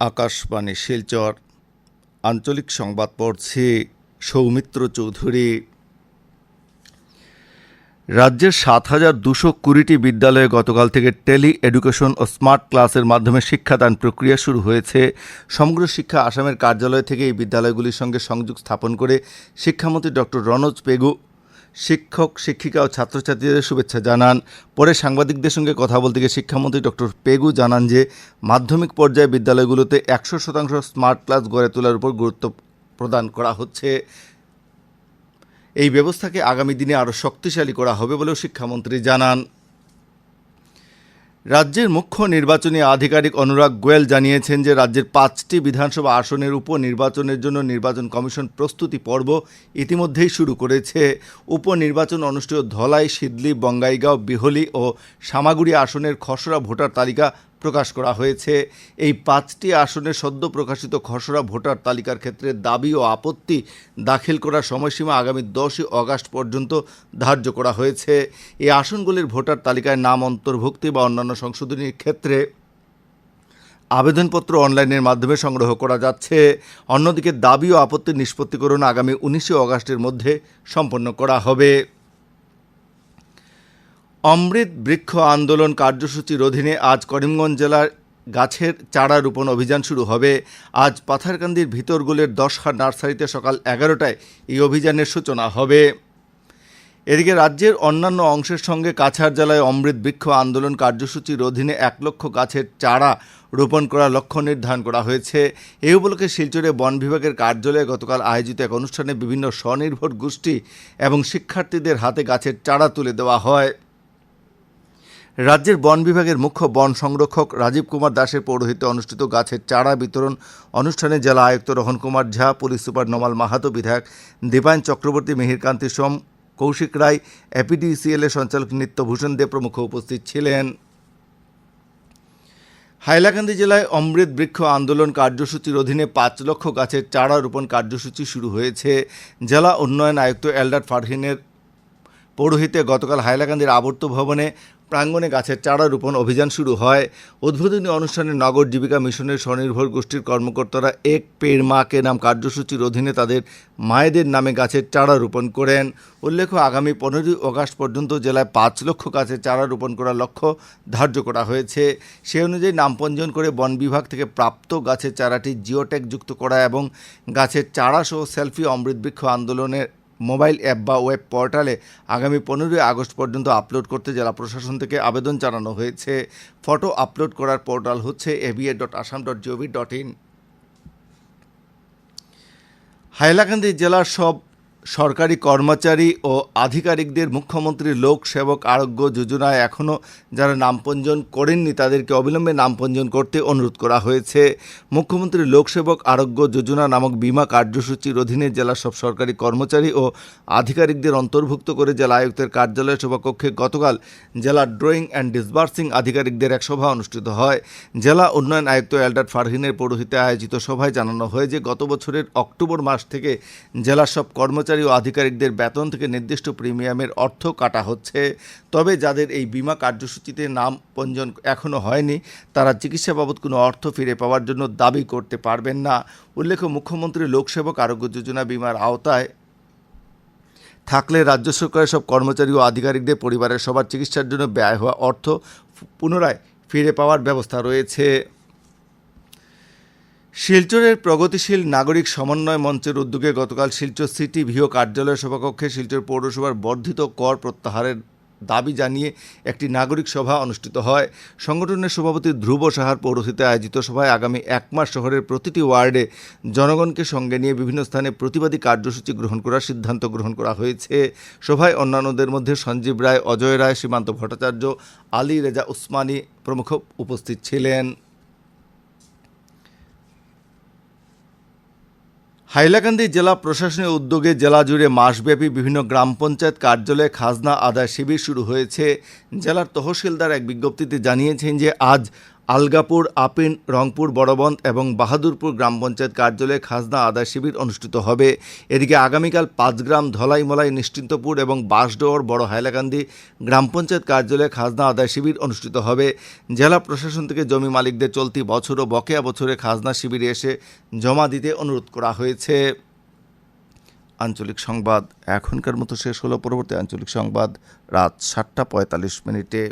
আকাশবাণী শিলচর আঞ্চলিক সংবাদ পড়ছি সৌমিত্র চৌধুরী। রাজ্যের সাত হাজার দুশো কুড়িটি বিদ্যালয়ে গতকাল থেকে টেলি এডুকেশন ও স্মার্ট ক্লাসের মাধ্যমে শিক্ষাদান প্রক্রিয়া শুরু হয়েছে। সমগ্র শিক্ষা আসামের কার্যালয় থেকে এই বিদ্যালয়গুলির সঙ্গে সংযোগ স্থাপন করে শিক্ষামন্ত্রী ডক্টর রনোজ পেগু শিক্ষক, শিক্ষিকা ও ছাত্রছাত্রীদের শুভেচ্ছা জানান। পরে সাংবাদিকদের সঙ্গে কথা বলতে গিয়ে শিক্ষামন্ত্রী ডক্টর পেগু জানান যে, মাধ্যমিক পর্যায়ে বিদ্যালয়গুলোতে একশো শতাংশ স্মার্ট ক্লাস গড়ে তোলার উপর গুরুত্ব প্রদান করা হচ্ছে। এই ব্যবস্থাকে আগামী দিনে আরও শক্তিশালী করা হবে বলেও শিক্ষামন্ত্রী জানান। রাজ্যের মুখ্য নির্বাচনী আধিকারিক অনুরাগ গোয়েল জানিয়েছেন যে রাজ্যের পাঁচটি বিধানসভা আসনের উপনির্বাচনের জন্য নির্বাচন কমিশন প্রস্তুতি পর্ব ইতিমধ্যেই শুরু করেছে। উপনির্বাচন অনুষ্ঠিত ধলাই, সিদলি, বঙ্গাইগাঁও, বিহলি ও সামাগুড়ি আসনের খসড়া ভোটার তালিকা প্রকাশ করা হয়েছে। এই পাঁচটি আসনে সদ্য প্রকাশিত খসড়া ভোটার তালিকার ক্ষেত্রে দাবি ও আপত্তি দাখিল করার সময়সীমা আগামী দশই অগাস্ট পর্যন্ত ধার্য করা হয়েছে। এই আসনগুলির ভোটার তালিকায় নাম অন্তর্ভুক্তি বা অন্যান্য সংশোধনীর ক্ষেত্রে আবেদনপত্র অনলাইনের মাধ্যমে সংগ্রহ করা যাচ্ছে। অন্যদিকে দাবি ও আপত্তির নিষ্পত্তিকরণ আগামী উনিশে অগাস্টের মধ্যে সম্পন্ন করা হবে। অমৃত বৃক্ষ আন্দোলন কার্যসূচির অধীনে আজ করিমগঞ্জ জেলার গাছের চারা রোপণ অভিযান শুরু হবে। আজ পাথারকান্দির ভিতরগুলের দশহার নার্সারিতে সকাল এগারোটায় এই অভিযানের সূচনা হবে। এদিকে রাজ্যের অন্যান্য অংশের সঙ্গে কাছাড় জেলায় অমৃত বৃক্ষ আন্দোলন কার্যসূচির অধীনে এক লক্ষ গাছের চারা রোপণ করার লক্ষ্য নির্ধারণ করা হয়েছে। এই উপলক্ষে শিলচরে বন বিভাগের কার্যালয়ে গতকাল আয়োজিত এক অনুষ্ঠানে বিভিন্ন স্বনির্ভর গোষ্ঠী এবং শিক্ষার্থীদের হাতে গাছের চারা তুলে দেওয়া হয়। রাজ্যের বন বিভাগের মুখ্য বন সংরক্ষক রাজীব কুমার দাসের পৌরোহিত্যে অনুষ্ঠিত গাছের চারা বিতরণ অনুষ্ঠানে জেলা আয়ুক্ত রোহন কুমার ঝা, পুলিশ সুপার নমাল মাহাতো বিধায়ক দীপায়ন চক্রবর্তী মিহিরকান্তি সোম, কৌশিক রায়, এপিডিসিএল এর সঞ্চালক নিত্যভূষণ দে প্রমুখ উপস্থিত ছিলেন। হাইলাকান্দি জেলায় অমৃত বৃক্ষ আন্দোলন কার্যসূচির অধীনে পাঁচ লক্ষ গাছের চারা রোপণ কার্যসূচি শুরু হয়েছে। জেলা উন্নয়ন আয়ুক্ত এলডার ফারহিনের পৌরোহিত্যে গতকাল হাইলাকান্দির আবর্ত ভবনে প্রাঙ্গণে গাছের চারা রোপণ অভিযান শুরু হয়। উদ্বোধনী অনুষ্ঠানে নগর জীবিকা মিশনের স্বনির্ভর গোষ্ঠীর কর্মকর্তারা এক পেড় মাকে নাম কার্যসূচির অধীনে তাদের মায়েদের নামে গাছের চারা রোপণ করেন। উল্লেখ্য, আগামী পনেরোই অগাস্ট পর্যন্ত জেলায় পাঁচ লক্ষ গাছের চারা রোপণ করার লক্ষ্য ধার্য করা হয়েছে। সে অনুযায়ী নাম পঞ্জীয়ন করে বন বিভাগ থেকে প্রাপ্ত গাছের চারাটি জিওট্যাগ যুক্ত করা এবং গাছের চারা সহ সেলফি অমৃত বৃক্ষ আন্দোলনের মোবাইল অ্যাপ বা ওয়েব পোর্টালে আগামী পনেরোই আগস্ট পর্যন্ত আপলোড করতে জেলা প্রশাসন থেকে আবেদন জানানো হয়েছে। ফটো আপলোড করার পোর্টাল হচ্ছে A B A dot Assam dot G O V dot in Hailakandi জেলার সব সরকারি কর্মচারী ও আধিকারিকদের মুখ্যমন্ত্রী লোক সেবক আরোগ্য যোজনায় এখনও যারা নাম পঞ্জীয়ন করেননি, তাদেরকে অবিলম্বে নাম পঞ্জীয়ন করতে অনুরোধ করা হয়েছে। মুখ্যমন্ত্রী লোকসেবক আরোগ্য যোজনা নামক বীমা কার্যসূচির অধীনে জেলার সব সরকারি কর্মচারী ও আধিকারিকদের অন্তর্ভুক্ত করে জেলা আয়ুক্তের কার্যালয় সভাকক্ষে গতকাল জেলা ড্রয়িং অ্যান্ড ডিসবার্সিং আধিকারিকদের এক সভা অনুষ্ঠিত হয়। জেলা উন্নয়ন আয়ুক্ত এলডার ফারহিনের পৌরোহিতে আয়োজিত সভায় জানানো হয় যে, গত বছরের অক্টোবর মাস থেকে জেলার সব কর্মচারী ও আধিকারিকদের বেতন থেকে নির্দিষ্ট প্রিমিয়ামের অর্থ কাটা হচ্ছে। তবে যাদের এই বীমা কার্যসূচিতে নাম পঞ্জীয়ন এখনও হয়নি, তারা চিকিৎসা বাবদ কোনো অর্থ ফিরে পাওয়ার জন্য দাবি করতে পারবেন না। উল্লেখ্য, মুখ্যমন্ত্রী লোকসেবক আরোগ্য যোজনা বিমার আওতায় থাকলে রাজ্য সরকারের সব কর্মচারী ও আধিকারিকদের পরিবারের সবার চিকিৎসার জন্য ব্যয় হওয়া অর্থ পুনরায় ফিরে পাওয়ার ব্যবস্থা রয়েছে। শিলচরের প্রগতিশীল নাগরিক সমন্বয় মঞ্চের উদ্যোগে গতকাল শিলচর সিটি ভিও কার্যালয় সভাকক্ষে শিলচর পৌরসভার বর্ধিত কর প্রত্যাহারের দাবি জানিয়ে একটি নাগরিক সভা অনুষ্ঠিত হয়। সংগঠনের সভাপতি ধ্রুব সাহার পৌরহিতে আয়োজিত সভায় আগামী এক মাস শহরের প্রতিটি ওয়ার্ডে জনগণকে সঙ্গে নিয়ে বিভিন্ন স্থানে প্রতিবাদী কার্যসূচি গ্রহণ করার সিদ্ধান্ত গ্রহণ করা হয়েছে। সভায় অন্যান্যদের মধ্যে সঞ্জীব রায়, অজয় রায়, সীমান্ত ভট্টাচার্য, আলী রেজা উসমানী প্রমুখ উপস্থিত ছিলেন। হাইলাকান্দি জেলা প্রশাসনের উদ্যোগে জেলা জুড়ে মাসব্যাপী বিভিন্ন গ্রাম পঞ্চায়েত কার্যালয়ে খাজনা আদায় শিবির শুরু হয়েছে। জেলার তহসিলদার এক বিজ্ঞপ্তিতে জানিয়েছেন যে আজ আলগাপুর, আপিন, রংপুর বড়বন্দ এবং বাহাদুরপুর গ্রাম পঞ্চায়েত কার্যালয়ে খাজনা আদায় শিবির অনুষ্ঠিত হবে। এদিকে আগামীকাল পাঁচগ্রাম ধলাইমলাই, নিশ্চিন্তপুর এবং বাঁশডোর বড় হাইলাকান্দি গ্রাম পঞ্চায়েত কার্যালয়ে খাজনা আদায় শিবির অনুষ্ঠিত হবে। জেলা প্রশাসন থেকে জমি মালিকদের চলতি বছর ও বকেয়া বছরে খাজনা শিবিরে এসে জমা দিতে অনুরোধ করা হয়েছে। আঞ্চলিক সংবাদ এখনকার মতো শেষ হলো। পরবর্তী আঞ্চলিক সংবাদ রাত সাতটা পঁয়তাল্লিশ মিনিটে।